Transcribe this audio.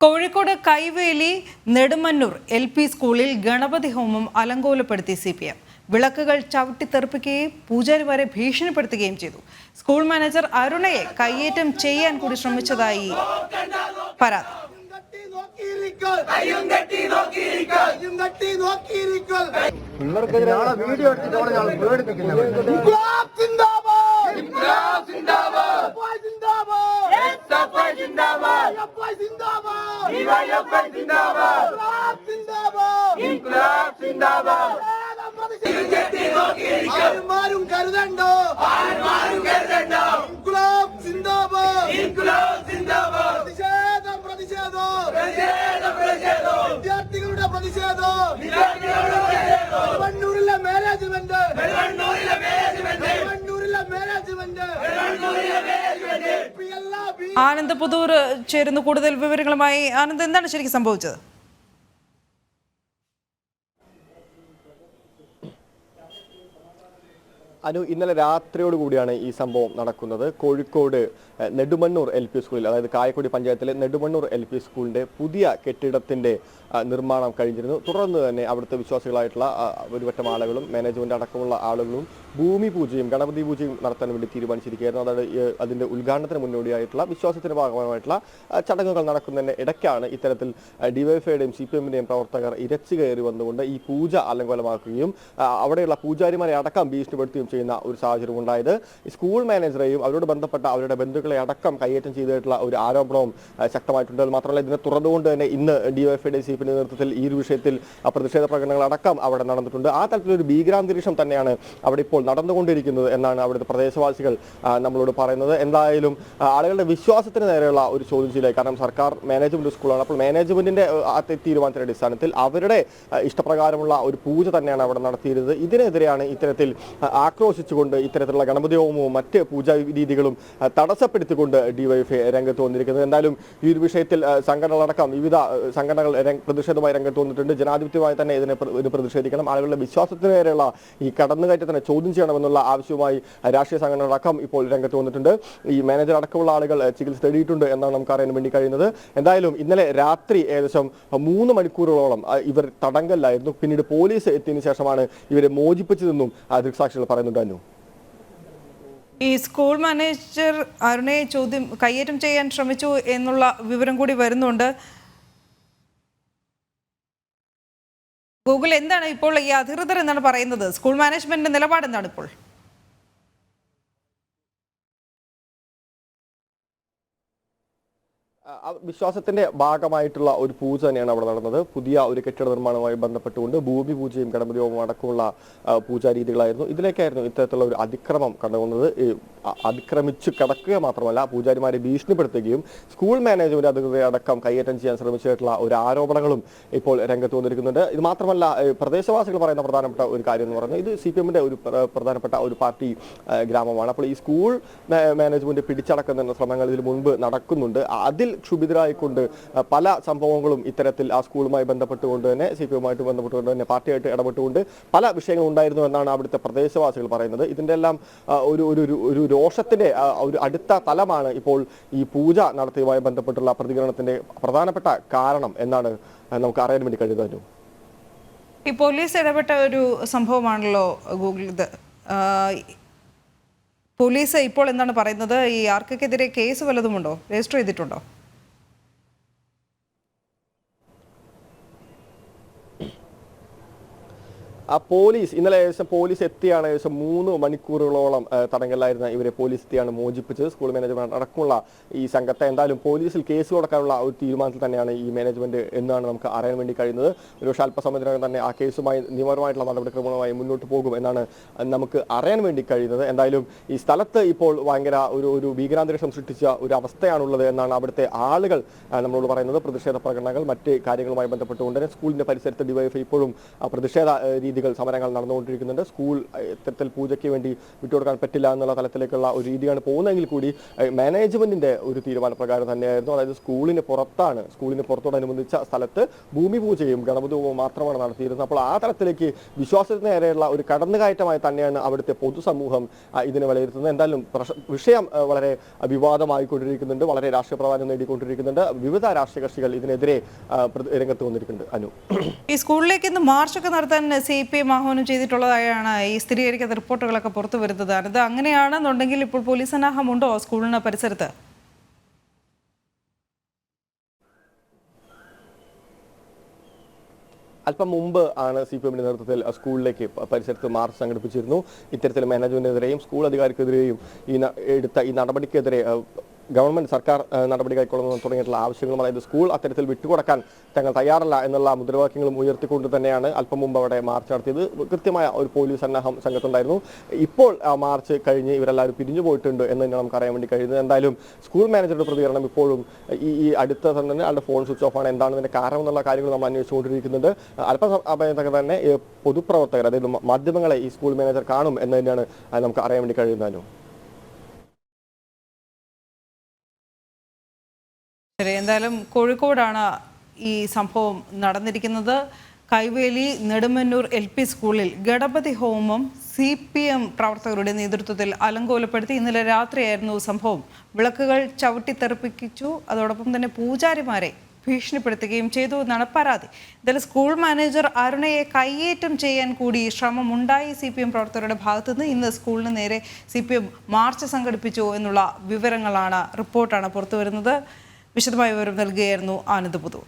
Kozhikode Kaiveli Nedumannur L P സ്കൂളിൽ ഗണപതി ഹോമം അലങ്കോലപ്പെടുത്തി C P M. വിളക്കുകൾ ചവിട്ടിത്തെറിപ്പിക്കുകയും പൂജാരിമാരെ ഭീഷണിപ്പെടുത്തുകയും ചെയ്തു. സ്കൂൾ മാനേജർ അരുണയെ കയ്യേറ്റം ചെയ്യാൻ കൂടി ശ്രമിച്ചതായി പരാതി. നിങ്ങൾക്കെതിരെ വീഡിയോ എടുത്തിട്ട് ഞങ്ങൾ പേടിപ്പിക്കുന്നത് ഇൻക്ലാബ് സിന്ദാബാദ് ഇൻക്ലാബ് സിന്ദാബാദ് എസ്എഫ്ഐ സിന്ദാബാദ് എസ്എഫ്ഐ സിന്ദാബാദ് എസ്എഫ്ഐ ഡിവൈഎഫ്ഐ സിന്ദാബാദ് സിന്ദാബാദ് ഇൻക്ലാബ് സിന്ദാബാദ് ആരും കരുതണ്ടോ ആരും കരുതണ്ടോ ഇൻക്ലാബ് സിന്ദാബാദ് ഇൻക്ലാബ് സിന്ദാബാദ് പ്രതിഷേധം പ്രതിഷേധം പ്രതിഷേധം പ്രതിഷേധം വിദ്യാർത്ഥികളുടെ പ്രതിഷേധം വിദ്യാർത്ഥികളുടെ പ്രതിഷേധം കണ്ണൂരിലെ മാനേജ്മെന്റ് കണ്ണൂരിലെ മാനേജ്മെന്റ് കണ്ണൂരിലെ മാനേജ്മെന്റ് കണ്ണൂരിലെ മാനേജ്മെന്റ് എല്ലാ ബി ആനന്ദ് പുതൂർ ചേരുന്നു കൂടുതൽ വിവരങ്ങളുമായി. ആനന്ദ് എന്താണ് ശരിക്കും സംഭവിച്ചത്? അനു ഇന്നലെ രാത്രിയോട് കൂടിയാണ് ഈ സംഭവം നടക്കുന്നത്. കോഴിക്കോട് നെടുമണ്ണൂർ എൽ പി സ്കൂളിൽ അതായത് കായക്കൊടി പഞ്ചായത്തിലെ നെടുമണ്ണൂർ എൽ പി സ്കൂളിന്റെ പുതിയ കെട്ടിടത്തിന്റെ നിർമ്മാണം കഴിഞ്ഞിരുന്നു. തുടർന്ന് തന്നെ അവിടുത്തെ വിശ്വാസികളായിട്ടുള്ള ഒരുപറ്റം ആളുകളും മാനേജ്മെന്റ് അടക്കമുള്ള ആളുകളും ഭൂമി പൂജയും ഗണപതി പൂജയും നടത്താൻ വേണ്ടി തീരുമാനിച്ചിരിക്കുകയായിരുന്നു. അതായത് അതിന്റെ ഉദ്ഘാടനത്തിന് മുന്നോടിയായിട്ടുള്ള വിശ്വാസത്തിന് ഭാഗമായിട്ടുള്ള ചടങ്ങുകൾ നടക്കുന്നതിന് ഇടയ്ക്കാണ് ഇത്തരത്തിൽ ഡിവൈഎഫ്ഐയുടെയും സി പി എമ്മിന്റെയും പ്രവർത്തകർ ഇരച്ചു കയറി വന്നുകൊണ്ട് ഈ പൂജ അലങ്കോലമാക്കുകയും അവിടെയുള്ള പൂജാരിമാരെ അടക്കം ഭീഷണിപ്പെടുത്തുകയും ചെയ്യുന്ന ഒരു സാഹചര്യം ഉണ്ടായത്. സ്കൂൾ മാനേജറെയും അവരോട് ബന്ധപ്പെട്ട അവരുടെ ബന്ധുക്കളെ അടക്കം കൈയേറ്റം ചെയ്തിട്ടുള്ള ഒരു ആരോപണവും ശക്തമായിട്ടുണ്ട്. മാത്രമല്ല ഇതിനെ തുടർന്നുകൊണ്ട് തന്നെ ഇന്ന് ഡിവൈഎഫ്ഐയുടെ സി പിന്റെ നേതൃത്വത്തിൽ ഈ ഒരു വിഷയത്തിൽ പ്രതിഷേധ പ്രകടനങ്ങൾ അടക്കം അവിടെ നടന്നിട്ടുണ്ട്. ആ തരത്തിലൊരു ഭീകരാന്തരീക്ഷം തന്നെയാണ് അവിടെ ഇപ്പോൾ നടന്നുകൊണ്ടിരിക്കുന്നത് എന്നാണ് അവിടുത്തെ പ്രദേശവാസികൾ നമ്മളോട് പറയുന്നത്. എന്തായാലും ആളുകളുടെ വിശ്വാസത്തിന് നേരെയുള്ള ഒരു ചോദ്യം ചെയ്യലായി കാരണം സർക്കാർ മാനേജ്മെന്റ് സ്കൂളാണ്. അപ്പോൾ മാനേജ്മെന്റിന്റെ തീരുമാനത്തിന്റെ അടിസ്ഥാനത്തിൽ അവരുടെ ഇഷ്ടപ്രകാരമുള്ള ഒരു പൂജ തന്നെയാണ് അവിടെ നടത്തിയിരുന്നത്. ഇതിനെതിരെയാണ് ഇത്തരത്തിൽ ആക്രോശിച്ചുകൊണ്ട് ഇത്തരത്തിലുള്ള ഗണപതി ഹോമവും മറ്റ് പൂജാ രീതികളും തടസ്സപ്പെടുത്തിക്കൊണ്ട് ഡിവൈഎഫ്ഐ രംഗത്ത് വന്നിരിക്കുന്നത്. എന്തായാലും ഈ ഒരു വിഷയത്തിൽ സംഘടനകളടക്കം വിവിധ സംഘടനകൾ പ്രതിഷേധമായി രംഗത്ത് വന്നിട്ടുണ്ട്. ജനാധിപത്യമായി തന്നെ ഇതിനെ പ്ര- പ്രതിഷേധിക്കണം. ആളുകളുടെ വിശ്വാസത്തിന് നേരെയുള്ള ഈ കടന്നുകയറ്റത്തിനെ ചോദ്യം ചെയ്യണമെന്നുള്ള ആവശ്യവുമായി രാഷ്ട്രീയ സംഘടന അടക്കം ഇപ്പോൾ രംഗത്ത് വന്നിട്ടുണ്ട്. ഈ മാനേജർ അടക്കമുള്ള ആളുകൾ ചികിത്സ തേടിയിട്ടുണ്ട് എന്നാണ് നമുക്ക് അറിയാൻ വേണ്ടി കഴിയുന്നത്. എന്തായാലും ഇന്നലെ രാത്രി ഏകദേശം മൂന്ന് മണിക്കൂറുകളോളം ഇവർ തടങ്കലിലായിരുന്നു. പിന്നീട് പോലീസ് എത്തിയതിനു ശേഷമാണ് ഇവരെ മോചിപ്പിച്ചതെന്നും ദൃക്സാക്ഷികൾ പറയുന്നുണ്ട് അനു ഈ സ്കൂൾ മാനേജർ അരുണയെ ചോദ്യം കയ്യേറ്റം ചെയ്യാൻ ശ്രമിച്ചു എന്നുള്ള വിവരം കൂടി വരുന്നുണ്ട്. ഗൂഗിൾ എന്താണ് ഇപ്പോൾ ഈ അധികൃതർ എന്നാണ് പറയുന്നത്? സ്കൂൾ മാനേജ്മെന്റിന്റെ നിലപാട് എന്താണ് ഇപ്പോൾ? വിശ്വാസത്തിന്റെ ഭാഗമായിട്ടുള്ള ഒരു പൂജ തന്നെയാണ് അവിടെ നടന്നത്. പുതിയ ഒരു കെട്ടിട നിർമ്മാണവുമായി ബന്ധപ്പെട്ടുകൊണ്ട് ഭൂമി പൂജയും ഹോമവും അടക്കമുള്ള പൂജാ രീതികളായിരുന്നു. ഇതിലേക്കായിരുന്നു ഇത്തരത്തിലുള്ള ഒരു അതിക്രമം കണ്ടുവന്നത്. അതിക്രമിച്ചു കടക്കുക മാത്രമല്ല പൂജാരിമാരെ ഭീഷണിപ്പെടുത്തുകയും സ്കൂൾ മാനേജ്മെന്റ് അധികൃതരെ അടക്കം കൈയേറ്റം ചെയ്യാൻ ശ്രമിച്ചിട്ടുള്ള ഒരു ആരോപണങ്ങളും ഇപ്പോൾ രംഗത്ത് വന്നിരിക്കുന്നുണ്ട്. ഇത് മാത്രമല്ല പ്രദേശവാസികൾ പറയുന്ന പ്രധാനപ്പെട്ട ഒരു കാര്യം എന്ന് പറയുന്നത് ഇത് സി പി എമ്മിന്റെ ഒരു പ്രധാനപ്പെട്ട ഒരു പാർട്ടി ഗ്രാമമാണ്. അപ്പോൾ ഈ സ്കൂൾ മാനേജ്മെന്റ് പിടിച്ചടക്കുന്ന ശ്രമങ്ങൾ ഇതിന് മുൻപ് നടക്കുന്നുണ്ട്. അതിൽ ക്ഷുഭിതരായിക്കൊണ്ട് പല സംഭവങ്ങളും ഇത്തരത്തിൽ ആ സ്കൂളുമായി ബന്ധപ്പെട്ടുകൊണ്ട് തന്നെ സി പി എമ്മുമായിട്ട് ബന്ധപ്പെട്ടുകൊണ്ട് തന്നെ പാർട്ടിയായിട്ട് ഇടപെട്ടുകൊണ്ട് പല വിഷയങ്ങൾ ഉണ്ടായിരുന്നു എന്നാണ് അവിടുത്തെ പ്രദേശവാസികൾ പറയുന്നത്. ഇതിന്റെ എല്ലാം ഒരു ഒരു ഒരു- രോഷത്തിന്റെ ഒരു അടുത്ത തലമാണ് ഇപ്പോൾ ഈ പൂജ നടത്തിയതുമായി ബന്ധപ്പെട്ടുള്ള പ്രതികരണത്തിന്റെ പ്രധാനപ്പെട്ട കാരണം എന്നാണ് നമുക്ക് അറിയാൻ വേണ്ടി കഴിയുന്നത് ഈ പോലീസ് ഇടപെട്ട ഒരു സംഭവമാണല്ലോ ഗൂഗിൾ ഇത്. പോലീസ് ഇപ്പോൾ എന്താണ് പറയുന്നത്? ഈ ആർക്കെതിരെ കേസ് വല്ലതുമുണ്ടോ? രജിസ്റ്റർ ചെയ്തിട്ടുണ്ടോ? ആ പോലീസ് ഇന്നലെ ഏകദേശം പോലീസ് എത്തിയാണ് ഏകദേശം മൂന്ന് മണിക്കൂറുകളോളം തടങ്കലിലായിരുന്ന ഇവരെ പോലീസ് എത്തിയാണ് മോചിപ്പിച്ചത്. സ്കൂൾ മാനേജ്മെന്റ് അടക്കമുള്ള ഈ സംഘത്തെ എന്തായാലും പോലീസിൽ കേസ് കൊടുക്കാനുള്ള ഒരു തീരുമാനത്തിൽ തന്നെയാണ് ഈ മാനേജ്മെന്റ് എന്നാണ് നമുക്ക് അറിയാൻ വേണ്ടി കഴിയുന്നത്. ഒരുപക്ഷെ അല്പസമയത്തിനകം തന്നെ ആ കേസുമായി നിയമപരമായിട്ടുള്ള നടപടിക്രമങ്ങളുമായി മുന്നോട്ട് പോകും എന്നാണ് നമുക്ക് അറിയാൻ വേണ്ടി കഴിയുന്നത്. എന്തായാലും ഈ സ്ഥലത്ത് ഇപ്പോൾ ഭയങ്കര ഒരു ഒരു ഭീകരാന്തരീക്ഷം സൃഷ്ടിച്ച ഒരു അവസ്ഥയാണുള്ളത് എന്നാണ് അവിടുത്തെ ആളുകൾ നമ്മളോട് പറയുന്നത്. പ്രതിഷേധ പ്രകടനങ്ങൾ മറ്റ് കാര്യങ്ങളുമായി ബന്ധപ്പെട്ടുകൊണ്ട് തന്നെ സ്കൂളിന്റെ പരിസരത്ത് ഡിവൈഎഫ് ഇപ്പോഴും പ്രതിഷേധ ആ, രീതികൾ സമരങ്ങൾ നടന്നുകൊണ്ടിരിക്കുന്നുണ്ട്. സ്കൂൾ ഇത്തരത്തിൽ പൂജയ്ക്ക് വേണ്ടി വിട്ടുകൊടുക്കാൻ പറ്റില്ല എന്നുള്ള തലത്തിലേക്കുള്ള ഒരു രീതിയാണ് പോകുന്നതെങ്കിൽ കൂടി മാനേജ്മെന്റിന്റെ ഒരു തീരുമാനപ്രകാരം തന്നെയായിരുന്നു. അതായത് സ്കൂളിന് പുറത്താണ് സ്കൂളിന് പുറത്തോടനുബന്ധിച്ച സ്ഥലത്ത് ഭൂമി പൂജയും ഗണപതി ഹോമവും മാത്രമാണ് നടത്തിയിരുന്നത്. അപ്പോൾ ആ തലത്തിലേക്ക് വിശ്വാസത്തിന് നേരെയുള്ള ഒരു കടന്നുകയറ്റമായി തന്നെയാണ് അവിടുത്തെ പൊതുസമൂഹം ഇതിനെ വിലയിരുത്തുന്നത്. എന്തായാലും വിഷയം വളരെ വിവാദമായിക്കൊണ്ടിരിക്കുന്നുണ്ട് വളരെ രാഷ്ട്രീയ പ്രാധാന്യം നേടിക്കൊണ്ടിരിക്കുന്നുണ്ട്. വിവിധ രാഷ്ട്രീയ കക്ഷികൾ ഇതിനെതിരെ രംഗത്ത് വന്നിരിക്കുന്നുണ്ട്. അനു. ഈ സ്കൂളിലേക്ക് ഇന്ന് മാർച്ചൊക്കെ നടത്താൻ സി പി ആഹ്വാനം ചെയ്തിട്ടുള്ളതായാണ് ഈ സ്ഥിരീകരിക്കാത്ത റിപ്പോർട്ടുകളൊക്കെ പുറത്തു വരുന്നത്. അത് അങ്ങനെയാണെന്നുണ്ടെങ്കിൽ ഇപ്പോൾ പോലീസ് സന്നാഹമുണ്ടോ സ്കൂളിന് പരിസരത്ത്? അല്പം മുമ്പ് ആണ് സി പി എമ്മിന്റെ നേതൃത്വത്തിൽ സ്കൂളിലേക്ക് പരിസരത്ത് മാർച്ച് സംഘടിപ്പിച്ചിരുന്നു. ഇത്തരത്തിൽ മാനേജ്മെന്റിനെതിരെയും സ്കൂൾ അധികാരിക്കെതിരെയും ഈ എടുത്ത ഈ നടപടിക്കെതിരെ ഗവൺമെന്റ് സർക്കാർ നടപടി കൈക്കൊള്ളുന്ന തുടങ്ങിയിട്ടുള്ള ആവശ്യങ്ങളും അതായത് സ്കൂൾ അത്തരത്തിൽ വിട്ടുകൊടുക്കാൻ തങ്ങൾ തയ്യാറല്ല എന്നുള്ള മുദ്രാവാക്യങ്ങളും ഉയർത്തിക്കൊണ്ട് തന്നെയാണ് അല്പം മുമ്പ് അവിടെ മാർച്ച് നടത്തിയത്. കൃത്യമായ ഒരു പോലീസ് സന്നാഹം സംഘത്തുണ്ടായിരുന്നു. ഇപ്പോൾ മാർച്ച് കഴിഞ്ഞ് ഇവരെല്ലാവരും പിരിഞ്ഞു പോയിട്ടുണ്ട് എന്ന് തന്നെ നമുക്ക് അറിയാൻ വേണ്ടി കഴിയുന്നത്. എന്തായാലും സ്കൂൾ മാനേജറുടെ പ്രതികരണം ഇപ്പോഴും ഈ ഈ അടുത്ത തന്നെ ആളുടെ ഫോൺ സ്വിച്ച് ഓഫ് ആണ്. എന്താണ് ഇതിന്റെ കാരണം എന്നുള്ള കാര്യങ്ങൾ നമ്മൾ അന്വേഷിച്ചുകൊണ്ടിരിക്കുന്നുണ്ട് അല്പസമയത്തൊക്കെ തന്നെ പൊതുപ്രവർത്തകർ അതായത് മാധ്യമങ്ങളെ ഈ സ്കൂൾ മാനേജർ കാണും എന്ന് തന്നെയാണ് നമുക്ക് അറിയാൻ വേണ്ടി കഴിയുന്നതിനും ശരി എന്തായാലും കോഴിക്കോടാണ് ഈ സംഭവം നടന്നിരിക്കുന്നത്. കൈവേലി നെടുമന്നൂർ എൽ പി സ്കൂളിൽ ഗണപതി ഹോമം സി പി എം പ്രവർത്തകരുടെ നേതൃത്വത്തിൽ അലങ്കോലപ്പെടുത്തി. ഇന്നലെ രാത്രിയായിരുന്നു സംഭവം. വിളക്കുകൾ ചവിട്ടിത്തെറിപ്പിച്ചു. അതോടൊപ്പം തന്നെ പൂജാരിമാരെ ഭീഷണിപ്പെടുത്തുകയും ചെയ്തു എന്നാണ് പരാതി. എന്തായാലും സ്കൂൾ മാനേജർ അരുണയെ കയ്യേറ്റം ചെയ്യാൻ കൂടി ശ്രമമുണ്ടായി സി പി എം പ്രവർത്തകരുടെ ഭാഗത്തുനിന്ന്. ഇന്ന് സ്കൂളിന് നേരെ സി പി എം മാർച്ച് സംഘടിപ്പിച്ചു എന്നുള്ള വിവരങ്ങളാണ് റിപ്പോർട്ടാണ് പുറത്തുവരുന്നത്. വിശദമായ വിവരം നൽകുകയായിരുന്നു ആനന്ദ് പുതൂർ.